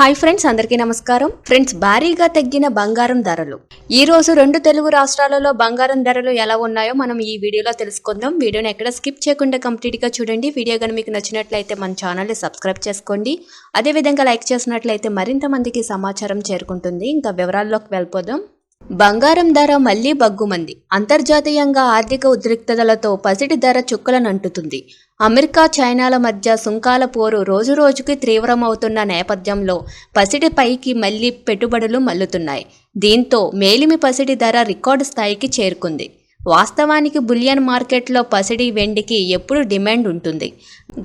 Hi friends అందరికీ నమస్కారం. Friends భారీగా తగ్గిన బంగారం ధరలు. ఈ రోజు రెండు తెలుగు రాష్ట్రాలలో బంగారం ధరలు ఎలా ఉన్నాయో మనం ఈ వీడియోలో తెలుసుకుందాం. వీడియోని ఎక్కడ స్కిప్ చేయకుండా కంప్లీట్గా చూడండి. వీడియో కనుక మీకు నచ్చినట్లయితే మన ఛానల్ని సబ్స్క్రైబ్ చేసుకోండి. అదేవిధంగా లైక్ చేసినట్లయితే మరింత మందికి సమాచారం చేరుకుంటుంది. ఇంకా వివరాల్లోకి వెళ్ళిపోదాం. బంగారం ధర మళ్ళీ బగ్గుమంది. అంతర్జాతీయంగా ఆర్థిక ఉద్రిక్తతలతో పసిడి ధర చుక్కలనంటుతుంది. అమెరికా చైనాల మధ్య సుంకాల పోరు రోజురోజుకి తీవ్రమవుతున్న నేపథ్యంలో పసిడి పైకి మళ్ళీ పెట్టుబడులు మల్లుతున్నాయి. దీంతో మేలిమి పసిడి ధర రికార్డు స్థాయికి చేరుకుంది. వాస్తవానికి బులియన్ మార్కెట్లో పసిడి వెండికి ఎప్పుడు డిమాండ్ ఉంటుంది.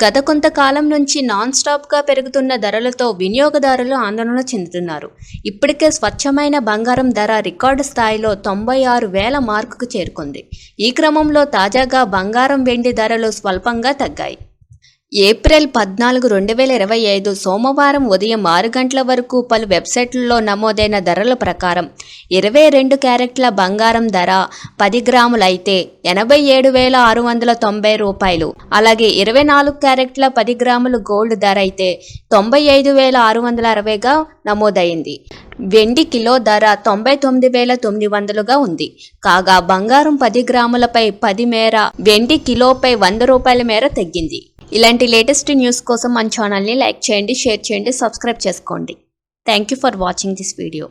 గత కొంతకాలం నుంచి నాన్ స్టాప్గా పెరుగుతున్న ధరలతో వినియోగదారులు ఆందోళన చెందుతున్నారు. ఇప్పటికే స్వచ్ఛమైన బంగారం ధర రికార్డు స్థాయిలో తొంభై ఆరు వేల మార్కుకు చేరుకుంది. ఈ క్రమంలో తాజాగా బంగారం వెండి ధరలు స్వల్పంగా తగ్గాయి. ఏప్రిల్ పద్నాలుగు రెండు వేల ఇరవై ఐదు సోమవారం ఉదయం ఆరు గంటల వరకు పలు వెబ్సైట్లలో నమోదైన ధరల ప్రకారం ఇరవై రెండు క్యారెట్ల బంగారం ధర పది గ్రాములైతే ఎనభై ఏడు వేల ఆరు వందల తొంభై రూపాయలు. అలాగే ఇరవై నాలుగు క్యారెట్ల పది గ్రాములు గోల్డ్ ధర అయితే తొంభై ఐదు వేల ఆరు వందల అరవైగా నమోదైంది. వెండి కిలో ధర తొంభై తొమ్మిది వేల తొమ్మిది వందలుగా ఉంది. కాగా బంగారం పది గ్రాములపై పది మేర వెండి కిలోపై వంద రూపాయల మేర తగ్గింది. ఇలాంటి లేటెస్ట్ న్యూస్ కోసం మన ఛానల్ని లైక్ చేయండి షేర్ చేయండి సబ్స్క్రైబ్ చేసుకోండి. Thank you for watching this video